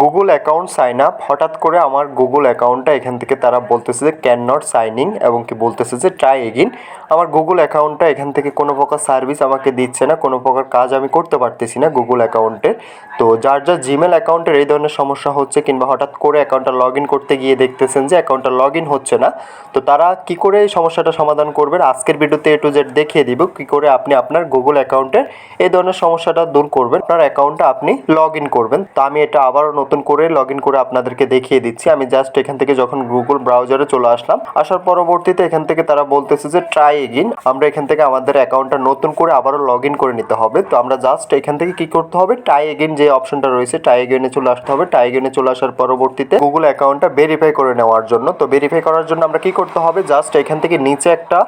Google account sign up হঠাৎ করে আমার গুগল অ্যাকাউন্টটা এখান থেকে তারা বলতেছে যে ক্যান নট সাইনিং এবং কি বলতেছে যে ট্রাই এগিন আমার গুগল অ্যাকাউন্টটা এখান থেকে কোনো প্রকার সার্ভিস আমাকে দিচ্ছে না, কোনো প্রকার কাজ আমি করতে পারতেছি না গুগল অ্যাকাউন্টের তো যার যার জিমেল অ্যাকাউন্টের এই ধরনের সমস্যা হচ্ছে কিংবা হঠাৎ করে অ্যাকাউন্টটা লগ ইন করতে গিয়ে দেখতেছেন যে অ্যাকাউন্টটা লগ ইন হচ্ছে না, তো তারা কি করে এই সমস্যাটা সমাধান করবেন? আজকের ভিডিওতে এ টু জেড দেখিয়ে দিব কি করে আপনি আপনার গুগল অ্যাকাউন্টের এই ধরনের সমস্যাটা দূর করবেন। আপনার অ্যাকাউন্টটা আপনি লগ ইন করবেন। তো আমি এটা আবারও নতুন করে লগ ইন করে আপনাদেরকে দেখিয়ে দিচ্ছি। আমি জাস্ট এখান থেকে যখন গুগল ব্রাউজারে চলে আসলাম, আসার পরবর্তীতে এখান থেকে তারা বলতেছে যে ট্রাই এগিন আমরা এখান থেকে আমাদের অ্যাকাউন্টটা নতুন করে আবারও লগ ইন করে নিতে হবে। তো আমরা জাস্ট এখান থেকে কি করতে হবে? ট্রাই এগেন যে অপশনটা রয়েছে ট্রাই এগেনে চলে আসতে হবে। ট্রাই এগেনে চলে আসার পরবর্তীতে গুগল অ্যাকাউন্টটা ভেরিফাই করে নেওয়ার জন্য। তো ভেরিফাই করার জন্য আমরা কি করতে হবে? জাস্ট এখান থেকে নিচে একটা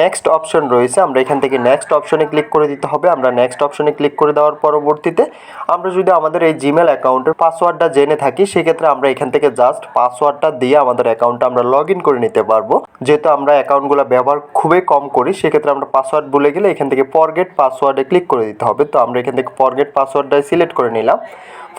নেক্সট অপশন রয়েছে। আমরা এখান থেকে নেক্সট অপশনে ক্লিক করে দিতে হবে। আমরা নেক্সট অপশনে ক্লিক করে দেওয়ার পরবর্তীতে আমরা যদি আমাদের এই জিমেল অ্যাকাউন্টের পাসওয়ার্ডটা জেনে থাকি, সেক্ষেত্রে আমরা এখান থেকে জাস্ট পাসওয়ার্ডটা দিয়ে আমাদের অ্যাকাউন্টটা আমরা লগ ইন করে নিতে পারব। যেহেতু আমরা অ্যাকাউন্টগুলো ব্যবহার খুবই কম করি, সেক্ষেত্রে আমরা পাসওয়ার্ড ভুলে গেলে এখান থেকে ফরগেট পাসওয়ার্ডে ক্লিক করে দিতে হবে। তো আমরা এখান থেকে ফরগেট পাসওয়ার্ডটাই সিলেক্ট করে নিলাম।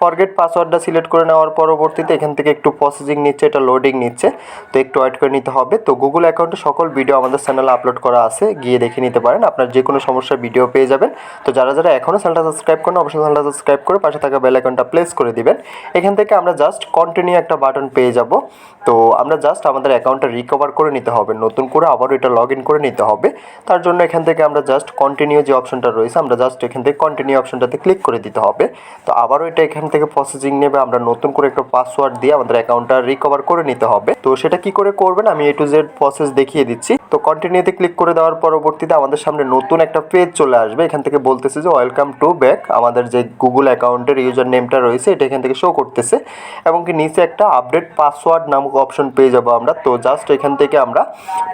ফরগেট পাসওয়ার্ডটা সিলেক্ট করে নেওয়ার পরবর্তীতে এখান থেকে একটু প্রসেসিং নিচ্ছে, এটা লোডিং নিচ্ছে। তো একটু ওয়েট করে নিতে হবে। তো গুগল অ্যাকাউন্টে সকল ভিডিও আমাদের চ্যানেলে আপলোড করা আছে, গিয়ে দেখে নিতে পারেন। আপনার যে কোনো সমস্যার ভিডিও পেয়ে যাবেন। তো যারা যারা এখনও চ্যানেলটা সাবস্ক্রাইব করেন, অবশ্যই চ্যানেলটা সাবস্ক্রাইব করে পাশে থাকা বেল আইকনটা প্লেস করে দিবেন। এখান থেকে আমরা জাস্ট কন্টিনিউ একটা বাটন পেয়ে যাব। তো আমরা জাস্ট আমাদের অ্যাকাউন্টটা রিকভার করে নিতে হবে। নতুন করে আবারও এটা লগ ইন করে নিতে হবে। তার জন্য এখান থেকে আমরা জাস্ট কন্টিনিউ যে অপশনটা রয়েছে, আমরা জাস্ট এখান থেকে কন্টিনিউ অপশনটাতে ক্লিক করে দিতে হবে। তো আবারও এটা এখান থেকে প্রসেসিং নেবে, আমরা নতুন করে একটা পাসওয়ার্ড দিয়ে আমাদের অ্যাকাউন্টটা রিকভার করে নিতে হবে। তো সেটা কি করে করবেন? আমি এ টু জেড প্রসেস দেখিয়ে দিচ্ছি। তো কন্টিনিউতে ক্লিক করে দেওয়ার পরবর্তীতে আমাদের সামনে নতুন একটা পেজ চলে আসবে। এখান থেকে বলতেছে যে ওয়েলকাম টু ব্যাক আমাদের যে গুগল অ্যাকাউন্টের ইউজার নেমটা রয়েছে, এটা এখান থেকে শো করতেছে। এবং কি নিচে একটা আপডেট পাসওয়ার্ড নামক অপশন পেয়ে যাব আমরা। তো জাস্ট এখান থেকে আমরা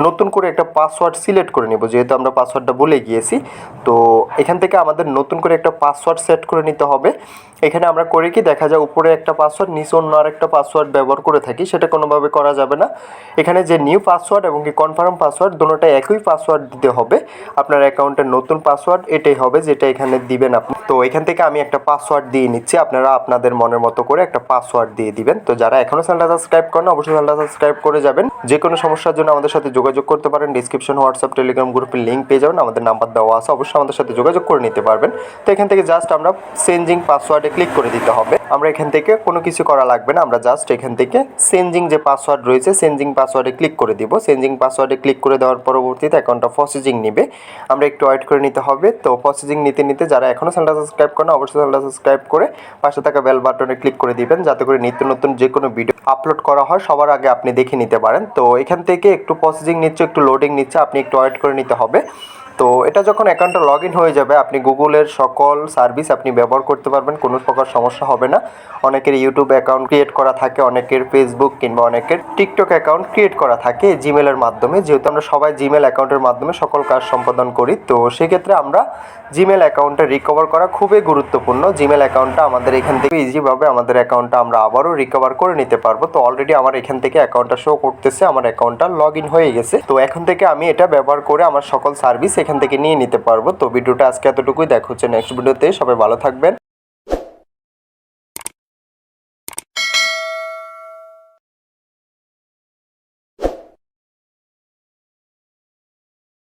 নতুন করে একটা পাসওয়ার্ড সিলেক্ট করে নেব, যেহেতু আমরা পাসওয়ার্ডটা ভুলে গিয়েছি। তো এখান থেকে আমাদের নতুন করে একটা পাসওয়ার্ড সেট করে নিতে হবে। এখানে আমরা করে কি, দেখা যায় উপরে একটা পাসওয়ার্ড নিচে অন্য আরেকটা পাসওয়ার্ড ব্যবহার করে থাকি। সেটা কোনোভাবে করা যাবে না। এখানে যে নিউ পাসওয়ার্ড এবং কি কনফার্ম পাসওয়ার্ড দুটোটা একই পাসওয়ার্ড দিতে হবে। আপনার অ্যাকাউন্টের নতুন পাসওয়ার্ড এটাই হবে যেটা এখানে দিবেন আপনি। তো এখান থেকে আমি একটা পাসওয়ার্ড দিয়ে নিচ্ছি, আপনারা আপনাদের মনের মতো করে একটা পাসওয়ার্ড দিয়ে দিবেন। তো যারা এখনও চ্যানেলটা সাবস্ক্রাইব করেন অবশ্যই চ্যানেলটা সাবস্ক্রাইব করে যাবেন। যে কোনো সমস্যার জন্য আমাদের সাথে যোগাযোগ করতে পারেন ডিসক্রিপশন হোয়াটসঅ্যাপ টেলিগ্রাম গ্রুপের লিঙ্ক পেয়ে যাবেন, আমাদের নাম্বার দেওয়া আছে, অবশ্যই আমাদের সাথে যোগাযোগ করে নিতে পারবেন। তো এখান থেকে জাস্ট আমরা চেঞ্জিং পাসওয়ার্ডে ক্লিক করে দিতে হবে। আমরা এখান থেকে কোনো কিছু করা লাগবে না, আমরা জাস্ট এখান থেকে চেঞ্জিং যে পাসওয়ার্ড রয়েছে চেঞ্জিং পাসওয়ার্ডে ক্লিক করে দিব। চেঞ্জিং পাসওয়ার্ডে ক্লিক করে দেওয়ার পরবর্তীতে অ্যাকাউন্টটা প্রসেসিং নেবে। আমরা একটু ওয়েট করে নিতে হবে। তো প্রসেসিং নিতে নিতে যারা এখনও চ্যানেলটা সাবস্ক্রাইব করেন অবশ্যই চ্যানেলটা সাবস্ক্রাইব করে পাশে থাকা বেল বাটনে ক্লিক করে দিবেন, যাতে করে নিত্য নতুন যে কোনো ভিডিও আপলোড করা হয়, সবার আগে আপনি দেখে নিতে পারেন। তো এখান থেকে একটু প্রসেসিং নিচ্ছে, একটু লোডিং নিচ্ছে, আপনি একটু ওয়েট করে নিতে হবে। তো এটা যখন অ্যাকাউন্টটা লগ ইন হয়ে যাবে, আপনি গুগলের সকল সার্ভিস আপনি ব্যবহার করতে পারবেন, কোনো প্রকার সমস্যা হবে না। অনেকের ইউটিউব অ্যাকাউন্ট ক্রিয়েট করা থাকে, অনেকের ফেসবুক কিংবা অনেকের টিকটক অ্যাকাউন্ট ক্রিয়েট করা থাকে জিমেলের মাধ্যমে। যেহেতু আমরা সবাই জিমেল অ্যাকাউন্টের মাধ্যমে সকল কাজ সম্পাদন করি, তো সেক্ষেত্রে আমরা জিমেল অ্যাকাউন্টটা রিকভার করা খুবই গুরুত্বপূর্ণ। জিমেল অ্যাকাউন্টটা আমাদের এখান থেকে ইজিভাবে আমাদের অ্যাকাউন্টটা আমরা আবারও রিকভার করে নিতে পারব। তো অলরেডি আমার এখান থেকে অ্যাকাউন্টটা শো করতেছে, আমার অ্যাকাউন্টটা লগ ইন হয়ে গেছে। তো এখন থেকে আমি এটা ব্যবহার করে আমার সকল সার্ভিস এখান থেকে নিয়ে নিতে পারব। তো ভিডিওটা আজকে এতটুকুই। দেখা হচ্ছে নেক্সট ভিডিওতে। সবাই ভালো থাকবেন।